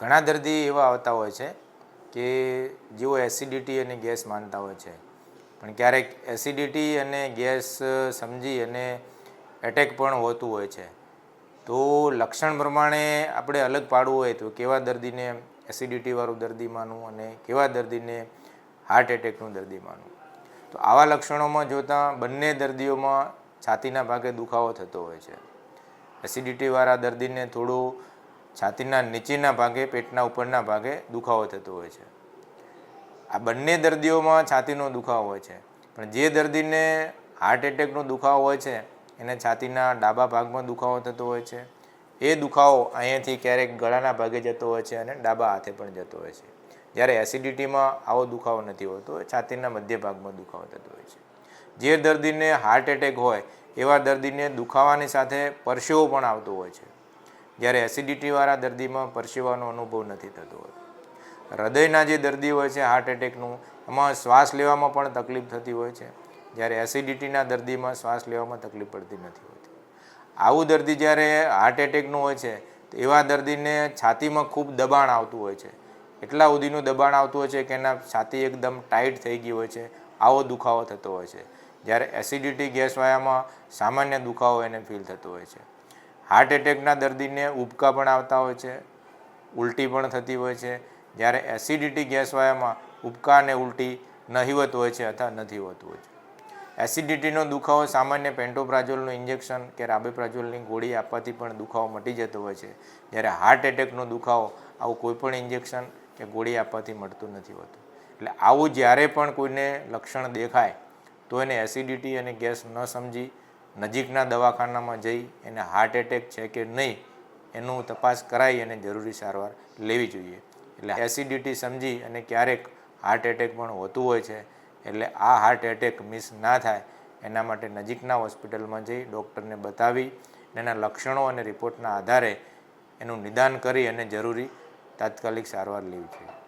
ઘણા દર્દી એવા આવતા હોય છે કે જેઓ એસિડિટી અને ગેસ માનતા હોય છે. પણ ક્યારેક એસિડિટી અને ગેસ સમજી અને એટેક પણ હોતું હોય છે. તો લક્ષણ પ્રમાણે આપણે અલગ પાડવું હોય તો કેવા દર્દીને એસિડિટીવાળું દર્દી માનવું અને કેવા દર્દીને હાર્ટ એટેકનું દર્દી માનવું? તો આવા લક્ષણોમાં જોતાં બંને દર્દીઓમાં છાતીના ભાગે દુખાવો થતો હોય છે. એસિડિટીવાળા દર્દીને થોડું છાતીના નીચેના ભાગે, પેટના ઉપરના ભાગે દુખાવો થતો હોય છે. આ બંને દર્દીઓમાં છાતીનો દુખાવો હોય છે. પણ જે દર્દીને હાર્ટ એટેકનો દુખાવો હોય છે, એને છાતીના ડાબા ભાગમાં દુખાવો થતો હોય છે. એ દુખાવો અહીંયાથી ક્યારેક ગળાના ભાગે જતો હોય છે અને ડાબા હાથે પણ જતો હોય છે. જ્યારે એસિડિટીમાં આવો દુખાવો નથી હોતો, છાતીના મધ્ય ભાગમાં દુખાવો થતો હોય છે. જે દર્દીને હાર્ટ એટેક હોય, એવા દર્દીને દુખાવાની સાથે પરસેવો પણ આવતો હોય છે. જ્યારે એસિડિટીવાળા દર્દીમાં પરસેવાનો અનુભવ નથી થતો હોતો. હૃદયના જે દર્દી હોય છે હાર્ટ એટેકનું એમાં શ્વાસ લેવામાં પણ તકલીફ થતી હોય છે. જ્યારે એસિડિટીના દર્દીમાં શ્વાસ લેવામાં તકલીફ પડતી નથી હોતી. આવું દર્દી જ્યારે હાર્ટ એટેકનું હોય છે, તો એવા દર્દીને છાતીમાં ખૂબ દબાણ આવતું હોય છે. એટલા સુધીનું દબાણ આવતું હોય છે કે એના છાતી એકદમ ટાઈટ થઈ ગઈ હોય છે. આવો દુખાવો થતો હોય છે. જ્યારે એસિડિટી ગેસવાયામાં સામાન્ય દુખાવો એને ફીલ થતો હોય છે. હાર્ટ એટેકના દર્દીને ઉબકા પણ આવતા હોય છે, ઉલટી પણ થતી હોય છે. જ્યારે એસિડિટી ગેસ વાયામાં ઉબકા અને ઉલટી નહિવત હોય છે અથવા નથી હોતું હોય છે. એસિડિટીનો દુખાવો સામાન્ય પેન્ટોપ્રાજોલનું ઇન્જેક્શન કે રાબેપ્રાજોલની ગોળી આપવાથી પણ દુખાવો મટી જતો હોય છે. જ્યારે હાર્ટ એટેકનો દુખાવો આવું કોઈપણ ઇન્જેક્શન કે ગોળી આપવાથી મળતું નથી હોતું. એટલે આવું જ્યારે પણ કોઈને લક્ષણ દેખાય, તો એને એસિડિટી અને ગેસ ન સમજી નજીકના દવાખાનામાં જઈ એને હાર્ટ એટેક છે કે નહીં, એનું તપાસ કરાવી અને જરૂરી સારવાર લેવી જોઈએ. એટલે એસિડિટી સમજી અને ક્યારેક હાર્ટ એટેક પણ હોતું હોય છે, એટલે આ હાર્ટ એટેક મિસ ના થાય, એના માટે નજીકના હોસ્પિટલમાં જઈ ડૉક્ટરને બતાવી એના લક્ષણો અને રિપોર્ટના આધારે એનું નિદાન કરી અને જરૂરી તાત્કાલિક સારવાર લેવી જોઈએ.